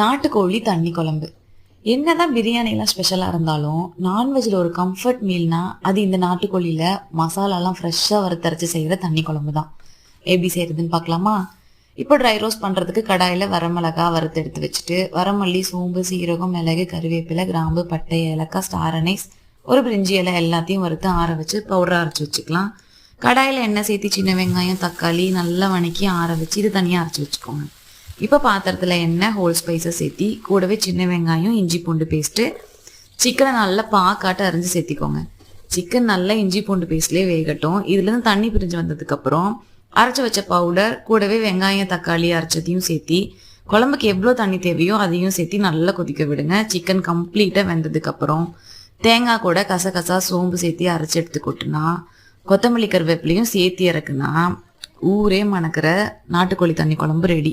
நாட்டுக்கோழி தண்ணி குழம்பு. என்னதான் பிரியாணிலாம் ஸ்பெஷலாக இருந்தாலும் நான்வெஜ்ல ஒரு கம்ஃபர்ட் மீல்னா அது இந்த நாட்டுக்கோழியில மசாலாலாம் ஃப்ரெஷ்ஷாக வறுத்தரைச்சு செய்கிற தண்ணி குழம்பு தான். எப்படி செய்யறதுன்னு பார்க்கலாமா? இப்போ ட்ரை ரோஸ்ட் பண்ணுறதுக்கு கடாயில் வரமிளகா வறுத்து எடுத்து வச்சுட்டு வரமல்லி சோம்பு சீரகம் மிளகு கருவேப்பிலை கிராம்பு பட்டை ஏலக்காய் ஸ்டார் அனைஸ் ஒரு பிரிஞ்சி இலை எல்லாத்தையும் வறுத்து ஆற வச்சு பவுடர் அரைச்சி வச்சுக்கலாம். கடாயில் எண்ணெய் சேர்த்து சின்ன வெங்காயம் தக்காளி நல்லா வணக்கி ஆற வச்சு இது தனியாக அரைச்சி வச்சுக்கோங்க. இப்போ பாத்திரத்தில் எண்ணெய் ஹோல் ஸ்பைஸை சேர்த்தி கூடவே சின்ன வெங்காயம் இஞ்சி பூண்டு பேஸ்ட்டு சிக்கனை நல்லா பாக்காட்டு அரைஞ்சு சேர்த்திக்கோங்க. சிக்கன் நல்லா இஞ்சி பூண்டு பேஸ்ட்லேயே வேகட்டும். இதுலேருந்து தண்ணி பிரிஞ்சு வந்ததுக்கப்புறம் அரைச்சி வச்ச பவுடர் கூடவே வெங்காயம் தக்காளி அரைச்சதையும் சேர்த்தி குழம்புக்கு எவ்வளோ தண்ணி தேவையோ அதையும் சேர்த்தி நல்லா கொதிக்க விடுங்க. சிக்கன் கம்ப்ளீட்டாக வெந்ததுக்கப்புறம் தேங்காய் கூட கசகசா சோம்பு சேர்த்தி அரைச்சி எடுத்து கொட்டுனா கொத்தமல்லி கருவேப்பிலையும் சேர்த்தி இறக்குனா ஊரே மணக்கிற நாட்டுக்கோழி தண்ணி குழம்பு ரெடி